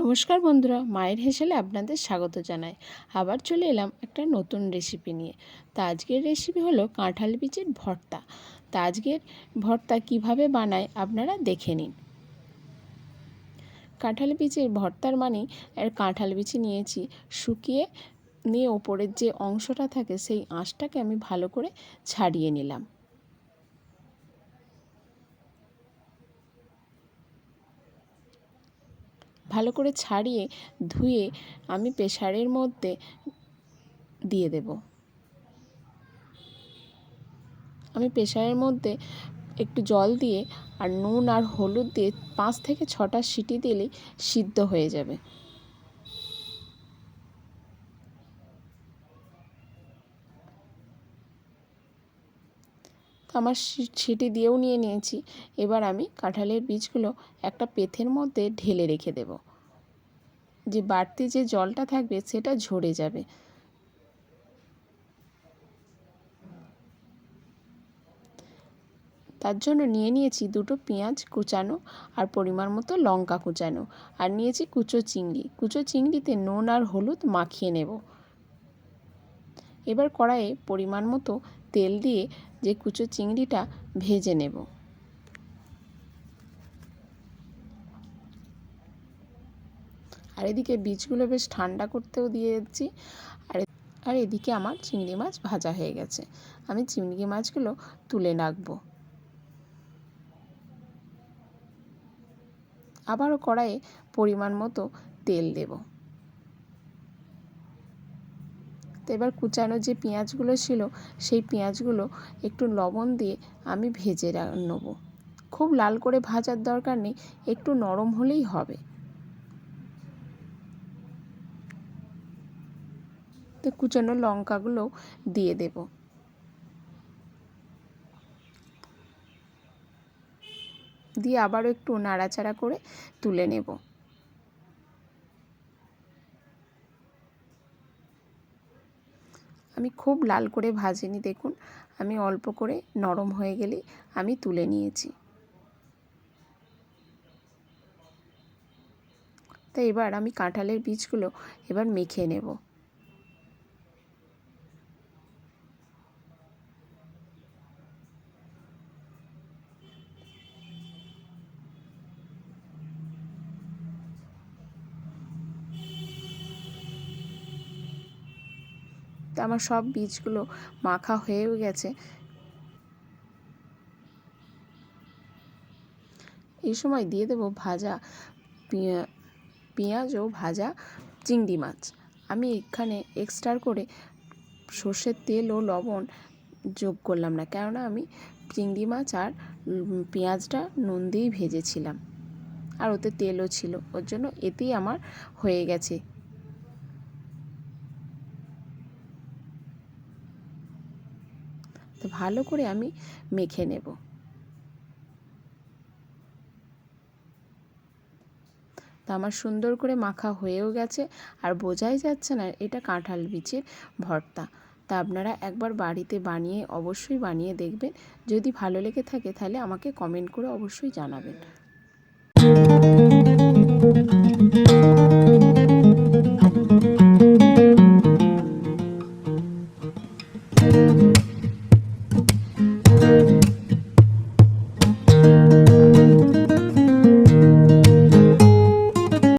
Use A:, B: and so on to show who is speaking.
A: নমস্কার বন্ধুরা, মায়ের হেসেলে আপনাদের স্বাগত জানাই। আবার চলে এলাম একটা নতুন রেসিপি নিয়ে। তা আজকের রেসিপি হলো কাঁঠাল বীজের ভর্তা। তা আজকের ভর্তা কীভাবে বানায় আপনারা দেখে নিন। কাঁঠাল বীজের ভর্তার মানে আর কাঁঠাল বিচি নিয়েছি শুকিয়ে নিয়ে ওপরের যে অংশটা থাকে সেই আঁশটাকে আমি ভালো করে ছাড়িয়ে নিলাম। ভালো করে ছাড়িয়ে ধুয়ে আমি প্রেশারের মধ্যে দিয়ে দেব। আমি প্রেশারের মধ্যে একটু জল দিয়ে আর নুন আর হলুদ দিয়ে পাঁচ থেকে ছটা সিটি দিলেই সিদ্ধ হয়ে যাবে। আমার ছিটি দিয়েও নিয়ে নিয়েছি। এবার আমি কাঁঠালের বীজগুলো একটা পেথের মধ্যে ঢেলে রেখে দেব। যে বাড়তি যে জলটা থাকবে সেটা ঝরে যাবে। তার জন্য নিয়ে নিয়েছি দুটো পেঁয়াজ কুচানো আর পরিমাণ মতো লঙ্কা কুচানো। আর নিয়েছি কুচো চিংড়ি। কুচো চিংড়িতে নুন আর হলুদ মাখিয়ে নেব। এবার কড়াইয়ে পরিমাণ মতো তেল দিয়ে যে কুচো চিংড়িটা ভেজে নেব। আর এদিকে বীজগুলো বেশ ঠান্ডা করতেও দিয়ে দিচ্ছি আর আর এদিকে আমার চিংড়ি মাছ ভাজা হয়ে গেছে। আমি চিংড়ি মাছগুলো তুলে রাখব আবারও কড়াইয়ে পরিমাণ মতো তেল দেব। তো এবার কুচানো যে পেঁয়াজগুলো ছিল, সেই পেঁয়াজগুলো একটু লবণ দিয়ে আমি ভেজে নেব। খুব লাল করে ভাজার দরকার নেই, একটু নরম হলেই হবে। তো কুচানো লঙ্কাগুলো দিয়ে দেব। দিয়ে আবারও একটু নাড়াচাড়া করে তুলে নেব। আমি খুব লাল করে ভাজিনি, দেখুন। আমি অল্প করে নরম হয়ে গেলে আমি তুলে নিয়েছি। তো এবার আমি কাঁঠালের বীজগুলো এবার মেখে নেব। আমার সব বীজগুলো মাখা হয়েও গেছে। এই সময় দিয়ে দেবো ভাজা পেঁয়াজ ও ভাজা চিংড়ি মাছ। আমি এখানে এক্সট্রা করে সর্ষের তেল ও লবণ যোগ করলাম না, কেননা আমি চিংড়ি মাছ আর পেঁয়াজটা নুন দিয়েই ভেজেছিলাম। আর ওতে তেলও ছিল, ওর জন্য এতেই আমার হয়ে গেছে। তো ভালো করে আমি মেখে নেব। তা আমার সুন্দর করে মাখা হয়েও গেছে আর বোঝাই যাচ্ছে না এটা কাঁঠাল বীজের ভর্তা। তা আপনারা একবার বাড়িতে বানিয়ে অবশ্যই বানিয়ে দেখবেন। যদি ভালো লেগে থাকে তাহলে আমাকে কমেন্ট করে অবশ্যই জানাবেন।